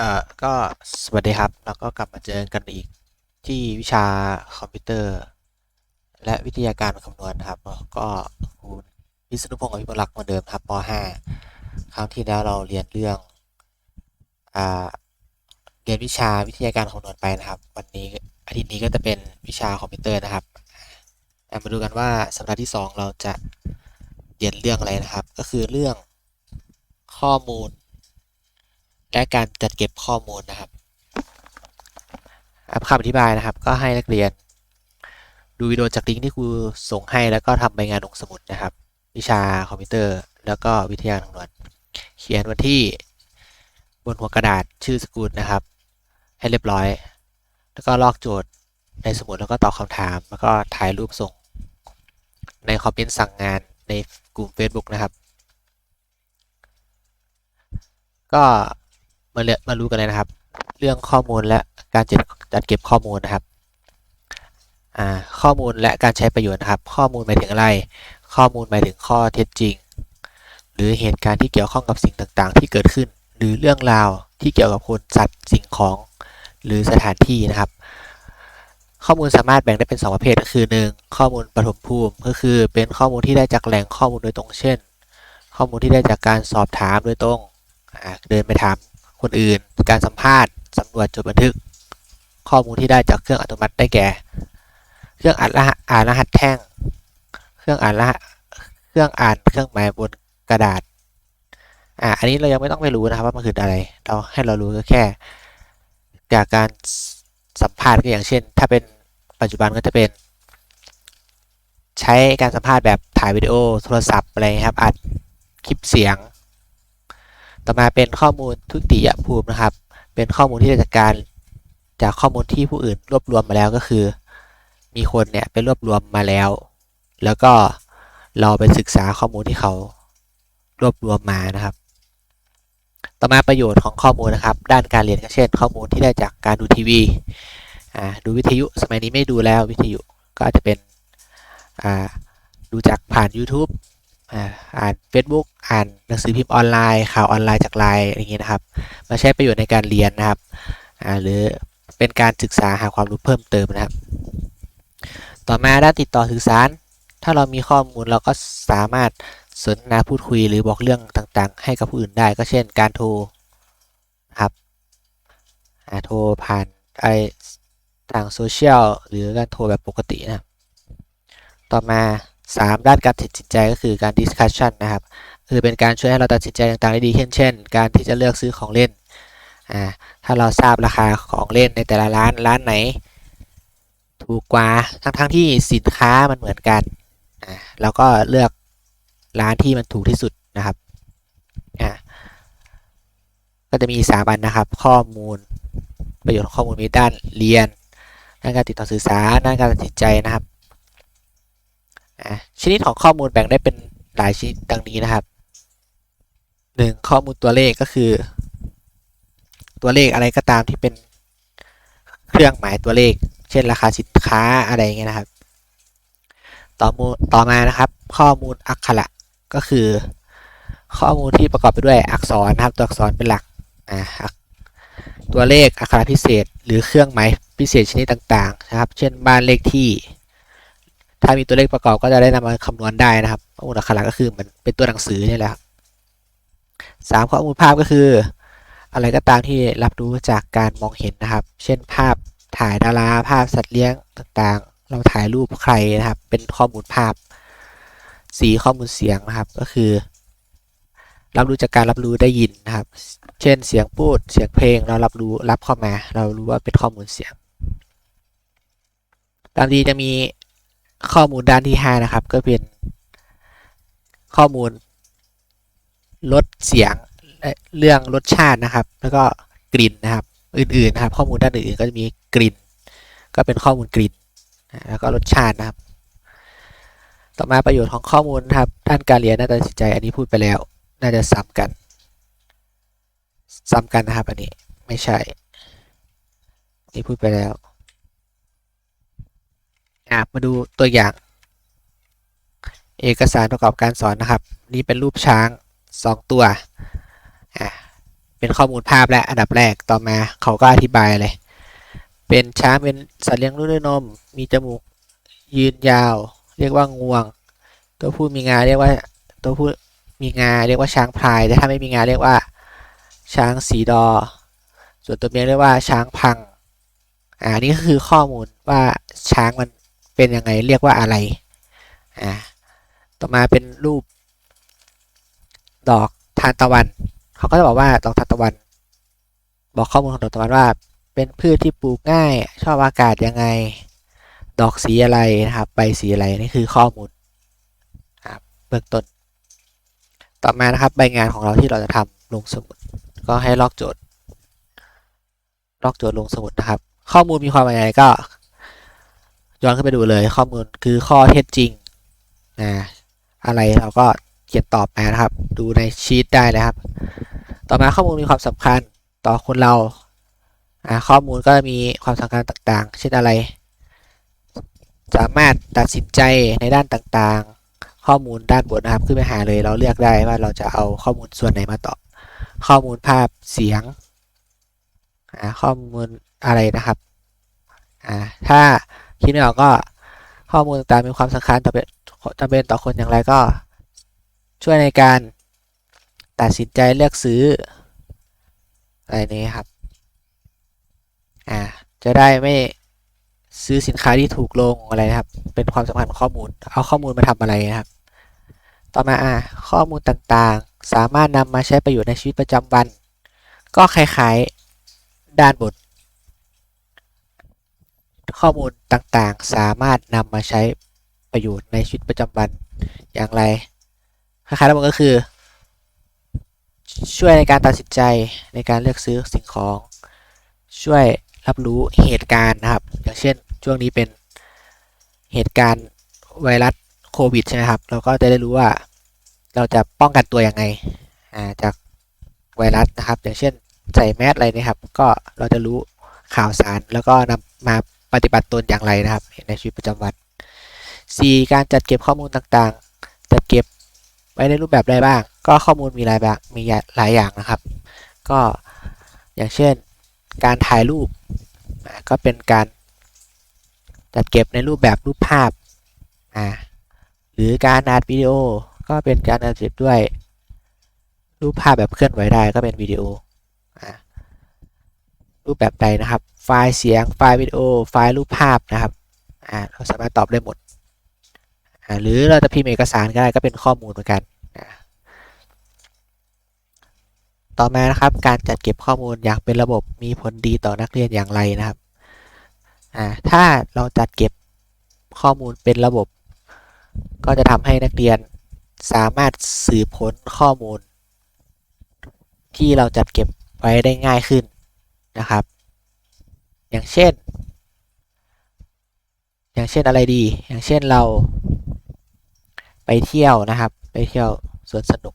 เอ่อก็สวัสดีครับ แล้วก็กลับมาเจอกันอีกที่วิชาคอมพิวเตอร์ และวิทยาการคำนวณครับก็คุณวิศนุพงศ์อภิบลักษ์เหมือนเดิมครับป .5 ครั้งที่แล้วเราเรียนเรื่องอ่าเรียนวิชาวิทยาการคำนวณไปนะครับ วันนี้อาทิตย์นี้ก็จะเป็นวิชาคอมพิวเตอร์นะครับมาดูกันว่าสัปดาห์ที่ 2 เราจะเรียนเรื่องอะไรนะครับ ก็คือเรื่องข้อมูล และการจัดเก็บข้อมูลนะครับคำอธิบายนะครับ ก็ให้นักเรียน ดูวิดีโอจากลิงก์ที่ครูส่งให้แล้วก็ทำใบงานลงสมุดนะครับ วิชาคอมพิวเตอร์ แล้วก็วิทยาคำนวณเขียนวันที่บนหัวกระดาษชื่อสกุลนะครับ ให้เรียบร้อย แล้วก็ลอกโจทย์ในสมุดแล้วก็ตอบคำถาม แล้วก็ถ่ายรูปส่ง ในคอมเมนต์สั่งงานในกลุ่ม Facebook นะครับ ก็ มาเรียนมารู้กันเลยนะครับ เรื่องข้อมูลและการจัดจัดเก็บข้อมูลนะครับข้อมูลและการใช้ประโยชน์นะครับ ข้อมูลหมายถึงอะไร ข้อมูลหมายถึงข้อเท็จจริง หรือเหตุการณ์ที่เกี่ยวข้องกับสิ่งต่างๆ ที่เกิดขึ้น หรือเรื่องราวที่เกี่ยวกับคนสัตว์สิ่งของ หรือสถานที่นะครับ ข้อมูลสามารถแบ่งได้เป็น 2 ประเภทก็คือ 1. ข้อมูลปฐมภูมิก็คือ เป็นข้อมูลที่ได้จากแหล่งข้อมูลโดยตรงเช่น ข้อมูลที่ได้จากการสอบถามโดยตรงเดินไปถาม คนอื่น การสัมภาษณ์สำรวจจดบันทึก ข้อมูลที่ได้จากเครื่องอัตโนมัติได้แก่ เครื่องอ่านรหัสอ่านรหัสแท่ง เครื่องอ่านรหัสเครื่องอ่านเครื่องหมายบนกระดาษอ่าอันนี้เรายังไม่ต้องไปรู้นะครับว่ามันคืออะไร เราให้เรารู้ก็แค่ จากการสัมภาษณ์ก็อย่างเช่น ถ้าเป็นปัจจุบันก็จะเป็น ใช้การสัมภาษณ์แบบถ่ายวิดีโอโทรศัพท์อะไรครับอัดคลิปเสียง ต่อมาเป็นข้อมูลทุติยภูมินะครับ เป็นข้อมูลที่ได้จากการจากข้อมูลที่ผู้อื่นรวบรวมมาแล้วก็คือ มีคนเนี่ยไปรวบรวมมาแล้ว แล้วก็เราไปศึกษาข้อมูลที่เขารวบรวมมานะครับ ต่อมาประโยชน์ของข้อมูลนะครับ ด้านการเรียนก็เช่น ข้อมูลที่ได้จากการดูทีวีอ่าดูวิทยุสมัยนี้ไม่ดูแล้ววิทยุก็อาจจะเป็นอ่าดูจากผ่าน YouTube อ่าน Facebook อ่านหนังสือพิมพ์ออนไลน์ข่าวออนไลน์จากไลน์อย่างเงี้ยนะครับ มาใช้ประโยชน์ในการเรียนนะครับอ่าหรือเป็นการศึกษาหาความรู้เพิ่มเติมนะครับ ต่อมาด้านติดต่อสื่อสาร ถ้าเรามีข้อมูลเราก็สามารถสนทนาพูดคุยหรือบอกเรื่องต่างๆ ให้กับผู้อื่นได้ก็เช่น การโทรครับโทรผ่านไอทางโซเชียลหรือการโทรแบบปกตินะต่อมา 3. ด้านการตัดสินใจก็คือการ discussion นะครับ คือเป็นการช่วยให้เราตัดสินใจต่างๆได้ดีขึ้นเช่น การที่จะเลือกซื้อของเล่นอ่าถ้าเราทราบราคาของเล่นในแต่ละร้านร้านไหน ถูกกว่าทั้งๆทที่สินค้ามันเหมือนกันอ่าเราก็เลือกร้านที่มันถูกที่สุดนะครับอ่าก็จะมี3อันนะครับ ข้อมูลประโยชน์ของข้อมูลมีด้านเรียนด้านการติดต่อสื่อสารด้านการตัดสินใจนะครับ ชนิดของข้อมูลแบ่งได้เป็นหลายชนิดดังนี้นะครับ 1. ข้อมูลตัวเลขก็คือ ตัวเลขอะไรก็ตามที่เป็นเครื่องหมายตัวเลข เช่นราคาสินค้าอะไรเงี้ยนะครับ ต่อมูต่อมานะครับ ข้อมูลอักขระก็คือ ข้อมูลที่ประกอบไปด้วยอักษรนะครับ ตัวอักษรเป็นหลักอ่าตัวเลขอักขระพิเศษ หรือเครื่องหมายพิเศษชนิดต่างๆนะครับ เช่นบ้านเลขที่ ถ้ามีตัวเลขประกอบก็จะได้นำมาคำนวณได้นะครับข้อมูลอักขระก็คือมันเป็นตัวหนังสือนี่แหละสามข้อมูลภาพก็คือ อะไรก็ตามที่รับรู้จากการมองเห็นนะครับ เช่นภาพถ่ายดาราภาพสัตว์เลี้ยงต่างๆ เราถ่ายรูปใครนะครับ เป็นข้อมูลภาพ สีข้อมูลเสียงนะครับก็คือ รับรู้จากการรับรู้ได้ยินนะครับ เช่นเสียงพูดเสียงเพลงเรารับรู้รับเข้ามา เรารู้ว่าเป็นข้อมูลเสียง ตามดีจะมี ข้อมูลด้านที่ 5 นะครับ ก็เป็นข้อมูลลดเสียงเรื่องรสชาตินะครับ แล้วก็กลิ่นนะครับ อื่นๆนะครับ ข้อมูลด้านอื่นๆก็จะมีกลิ่น ก็เป็นข้อมูลกลิ่นแล้วก็รสชาตินะครับ ต่อมาประโยชน์ของข้อมูลครับด้านการเรียนน่าจะตัดสินใจ อันนี้พูดไปแล้ว น่าจะซ้ำกันซ้ำกันนะครับ อันนี้ไม่ใช่นี่พูดไปแล้ว มาดูตัวอย่าง เอกสารประกอบการสอนนะครับ นี่เป็นรูปช้าง 2 ตัวเป็นข้อมูลภาพและอันดับแรกต่อมาเขาก็อธิบายเลย เป็นช้างเป็นสัตว์เลี้ยงลูกด้วยนม มีจมูกยืนยาว เรียกว่างวง ตัวผู้มีงาเรียกว่าตัวผู้มีงาเรียกว่าช้างพลายแต่ถ้าไม่มีงาเรียกว่า ช้างสีดอ ส่วนตัวเมียเรียกว่าช้างพังอ่านี่ก็คือข้อมูลว่าช้างมัน เป็นยังไงเรียกว่าอะไรอ่าต่อมาเป็นรูป ดอกทานตะวัน เขาก็จะบอกว่าดอกทานตะวัน บอกข้อมูลของดอกทานตะวันว่า เป็นพืชที่ปลูกง่าย ชอบอากาศยังไง ดอกสีอะไรนะครับใบสีอะไรนี่คือข้อมูลครับเบื้องต้น ต่อมานะครับใบงานของเราที่เราจะทำลงสมุด ก็ให้ลอกโจทย์ ลอกโจทย์ลงสมุดนะครับ ข้อมูลมีความหมายอะไรก็ ย้อนขึ้นไปดูเลยข้อมูลคือข้อเท็จจริงนะอะไรเราก็เขียนตอบมานะครับ ดูในชีตได้เลยครับ ต่อมาข้อมูลมีความสำคัญต่อคนเราข้อมูลก็มีความสำคัญต่างๆ เช่นอะไร สามารถตัดสินใจในด้านต่างๆ ข้อมูลด้านบนนะครับ ขึ้นไปหาเลยเราเลือกได้ว่าเราจะเอาข้อมูลส่วนไหนมาต่อ ข้อมูลภาพเสียงข้อมูลอะไรนะครับถ้า คิดไม่ออกก็ข้อมูลต่างๆมีความสำคัญต่อเป็นจำเป็นต่อคนอย่างไรก็ ช่วยในการตัดสินใจเลือกซื้อ อะไรนี้ครับ อ่า จะได้ไม่ซื้อสินค้าที่ถูกลงอะไรนะครับ เป็นความสำคัญของข้อมูล เอาข้อมูลมาทำอะไรนะครับ ต่อมาอ่าข้อมูลต่างๆ สามารถนำมาใช้ประโยชน์ในชีวิตประจำวัน ก็คล้ายๆด้านบน ข้อมูลต่างๆ สามารถนำมาใช้ประโยชน์ในชีวิตประจำวันอย่างไรคล้ายๆแล้วมันก็คือ ช่วยในการตัดสินใจในการเลือกซื้อสิ่งของ ช่วยรับรู้เหตุการณ์นะครับ อย่างเช่นช่วงนี้เป็นเหตุการณ์ไวรัสโควิดใช่ไหมครับ เราก็จะได้รู้ว่าเราจะป้องกันตัวยังไงจากไวรัสนะครับ อย่างเช่นใส่แมสอะไรนะครับ ก็เราจะรู้ข่าวสารแล้วก็นำมา ปฏิบัติตนอย่างไรนะครับ ในชีวิตประจำวัน 4. การจัดเก็บข้อมูลต่างๆ จัดเก็บไว้ในรูปแบบใดบ้าง ก็ข้อมูลมีหลายแบบมีหลายอย่างนะครับ ก็อย่างเช่น การถ่ายรูปก็เป็นการจัดเก็บในรูปแบบรูปภาพอ่าหรือการอัดวิดีโอก็เป็นการจัดเก็บด้วย รูปภาพแบบเคลื่อนไหวได้ก็เป็นวิดีโออ่ารูปแบบใดนะครับ ไฟล์เสียง ไฟล์วิดีโอ ไฟล์รูปภาพนะครับ อ่า เราสามารถตอบได้หมด อ่า หรือเราจะพิมพ์เอกสารก็ได้ก็เป็นข้อมูลเหมือนกัน ต่อมานะครับ การจัดเก็บข้อมูลอย่างเป็นระบบมีผลดีต่อนักเรียนอย่างไรนะครับ อ่า ถ้าเราจัดเก็บข้อมูลเป็นระบบ ก็จะทำให้นักเรียนสามารถสืบค้นข้อมูล ที่เราจัดเก็บไว้ได้ง่ายขึ้นนะครับ อย่างเช่น อย่างเช่นอะไรดี อย่างเช่นเรา ไปเที่ยวนะครับ ไปเที่ยวสวนสนุก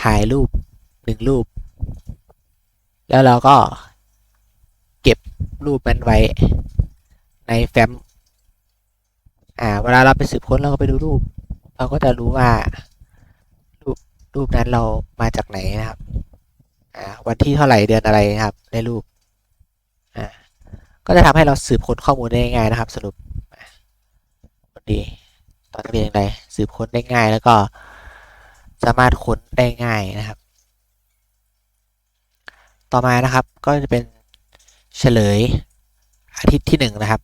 ถ่ายรูปหนึ่งรูป แล้วเราก็เก็บรูปนั้นไว้ในแฟ้ม อ่า เวลาเราไปสืบค้นเราก็ไปดูรูป เราก็จะรู้ว่ารูปรูปนั้นเรามาจากไหนนะครับ อ่า วันที่เท่าไหร่เดือนอะไรนะครับ ในรูป ก็จะทำให้เราสืบค้นข้อมูลได้ง่ายนะครับ สรุปดีตอนนักเรียนอย่างไรสืบค้นได้ง่ายแล้วก็สามารถค้นได้ง่ายนะครับ ต่อมานะครับก็จะเป็นเฉลยอาทิตย์ที่หนึ่งนะครับ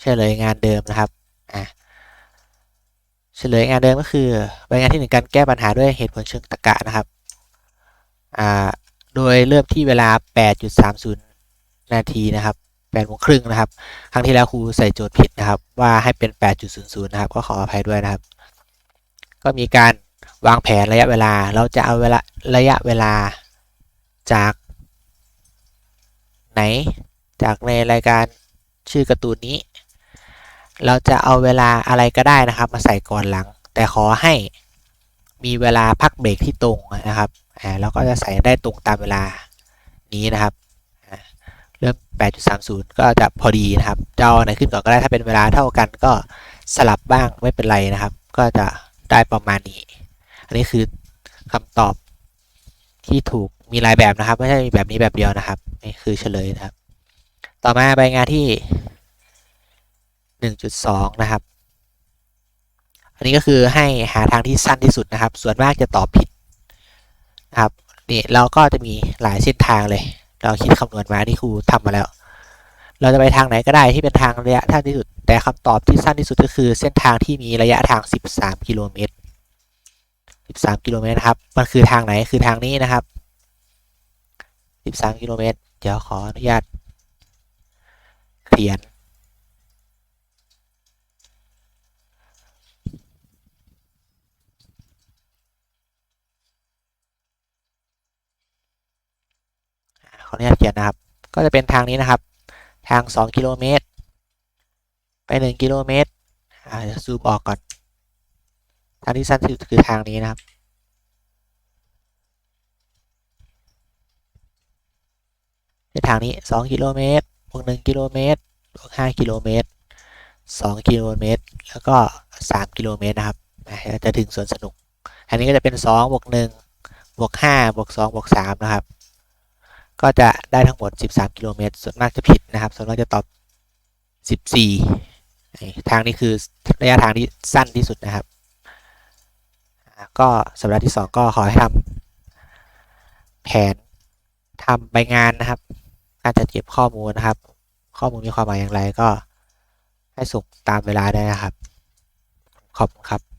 เฉลยงานเดิมนะครับอะเฉลยงานเดิมก็คือใบงานที่หนึ่งการแก้ปัญหาด้วยเหตุผลเชิงตรรกะนะครับอ่าโดยเริ่มที่เวลา 8.30 นาทีนะครับ 8โมงครึ่งนะครับ ครั้งที่แล้วครูใส่โจทย์ผิดนะครับ ว่าให้เป็น 8.00 นะครับ ก็ขออภัยด้วยนะครับ ก็มีการวางแผนระยะเวลา เราจะเอาเวลาระยะเวลาจาก ไหน จากในรายการชื่อการ์ตูนนี้ เราจะเอาเวลาอะไรก็ได้นะครับ มาใส่ก่อนหลัง แต่ขอให้มีเวลาพักเบรกที่ตรงนะครับ อ่าเราก็จะใส่ได้ตรงตามเวลานี้นะครับ เริ่ม 8.30 ก็จะพอดีนะครับจะเอาไหนขึ้นก่อนก็ได้ถ้าเป็นเวลาเท่ากันก็สลับบ้างไม่เป็นไรนะครับ ก็จะได้ประมาณนี้ อันนี้คือคำตอบที่ถูกมีหลายแบบนะครับ ไม่ใช่มีแบบนี้แบบเดียวนะครับนี่คือเฉลยนะครับ ต่อมาใบงานที่ 1.2 นะครับ อันนี้ก็คือให้หาทางที่สั้นที่สุดนะครับ ส่วนมากจะตอบผิดนะครับนี่เราก็จะมีหลายเส้นทางเลย เราคิดคำนวณมาที่ครูทำมาแล้ว เราจะไปทางไหนก็ได้ที่เป็นทางระยะสั้นที่สุด แต่คำตอบที่สั้นที่สุดก็คือ เส้นทางที่มีระยะทาง 13 กิโลเมตร 13 กิโลเมตรครับ มันคือทางไหนคือทางนี้นะครับ 13 กิโลเมตร เดี๋ยวขออนุญาตเขียน ข ออนุญาตเขียนนะครับ ก็จะเป็นทางนี้นะครับ ทาง 2 กิโลเมตร ไป 1 กิโลเมตรอ่าซูมออกก่อน ทางที่สั้นที่สุดคือทางนี้นะครับ ในทางนี้ 2 กิโลเมตรบวก1กิโลเมตรบวก5กิโลเมตร2กิโลเมตร แล้วก็ 3 กิโลเมตรนะครับ จะถึงสวนสนุก อันนี้ก็จะเป็น 2 บวก 1 บวก 5 บวก 2 บวก 3 นะครับ ก็จะได้ทั้งหมด 13 กิโลเมตร ส่วนมากจะผิดนะครับ ส่วนมากจะตอบ 14 ทางนี้คือระยะทางที่สั้นที่สุดนะครับ ก็สัปดาห์ที่ 2 ก็ขอให้ทำแผนทำใบงานนะครับ การจัดเก็บข้อมูลนะครับ ข้อมูลมีความหมายอย่างไรก็ให้ส่งตามเวลาได้นะครับ ขอบคุณครับ